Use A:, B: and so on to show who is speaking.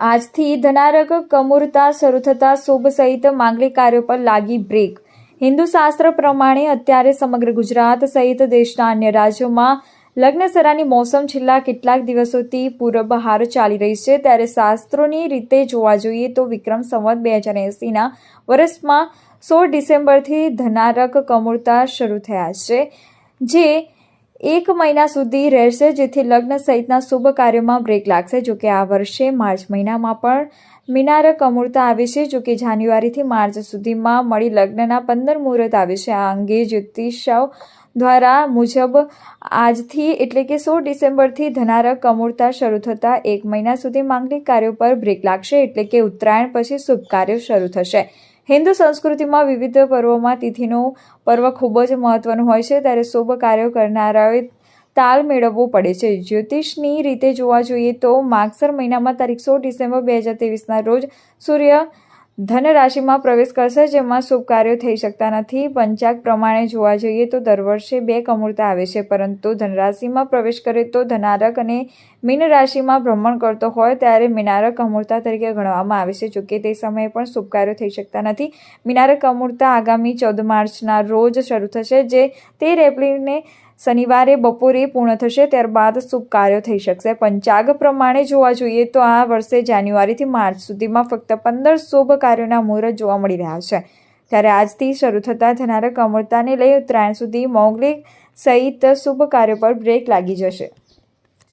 A: આજથી ધનારક કમુરતા શરૂ થતા શુભ સહિત માંગલિક કાર્યો પર લાગી બ્રેક. હિન્દુ શાસ્ત્ર પ્રમાણે અત્યારે સમગ્ર ગુજરાત સહિત દેશના અન્ય રાજ્યોમાં લગ્નસરાની મોસમ છેલ્લા કેટલાક દિવસોથી પૂરબહાર ચાલી રહી છે. ત્યારે શાસ્ત્રોની રીતે જોવા જોઈએ તો વિક્રમ સંવત બે હજાર એંસીના વર્ષમાં સોળ ડિસેમ્બરથી ધનારક કમુરતા શરૂ થયા છે, જે એક મહિના સુધી રહેશે, જેથી લગ્ન સહિતના શુભ કાર્યોમાં બ્રેક લાગશે. જોકે આ વર્ષે માર્ચ મહિનામાં પણ મિનારક અમૂર્તા આવી છે. જોકે જાન્યુઆરીથી માર્ચ સુધીમાં મળી લગ્નના પંદર મુહૂર્ત આવે છે. આ અંગે જ્યોતિષો દ્વારા મુજબ આજથી એટલે કે સોળ ડિસેમ્બરથી ધનારક અમૂર્તા શરૂ થતાં એક મહિના સુધી માંગલિક કાર્યો પર બ્રેક લાગશે. એટલે કે ઉત્તરાયણ પછી શુભ કાર્યો શરૂ થશે. હિન્દુ સંસ્કૃતિમાં વિવિધ પર્વોમાં તિથિનું પર્વ ખૂબ જ મહત્વનું હોય છે. ત્યારે શુભ કાર્યો કરનારાઓએ તાલ મેળવવો પડે છે. જ્યોતિષની રીતે જોવા જોઈએ તો માગસર મહિનામાં તારીખ સોળ ડિસેમ્બર બે હજાર તેવીસના રોજ સૂર્ય ધન રાશિમાં પ્રવેશ કરશે, જેમાં શુભ કાર્યો થઈ શકતા નથી. પંચાગ પ્રમાણે જોવા જઈએ તો દર વર્ષે બે કમૂરતા આવે છે, પરંતુ ધનરાશિમાં પ્રવેશ કરે તો ધનારક અને મીન રાશિમાં ભ્રમણ કરતો હોય ત્યારે મિનારક અમૂર્તા તરીકે ગણવામાં આવે છે, જોકે તે સમયે પણ શુભ કાર્યો થઈ શકતા નથી. મિનારક અમૂર્તા આગામી ચૌદ માર્ચના રોજ શરૂ થશે, જે તેર એપ્રિલને શનિવારે બપોરે પૂર્ણ થશે, ત્યારબાદ શુભ કાર્યો થઈ શકશે. પંચાગ પ્રમાણે જોવા જોઈએ તો આ વર્ષે જાન્યુઆરીથી માર્ચ સુધીમાં ફક્ત પંદર શુભ કાર્યોના મુહૂર્ત જોવા મળી રહ્યા છે. ત્યારે આજથી શરૂ થતા થનારા કમળતાને લઈ ઉત્તરાયણ સુધી મૌગલિક સહિત શુભ કાર્યો પર બ્રેક લાગી જશે.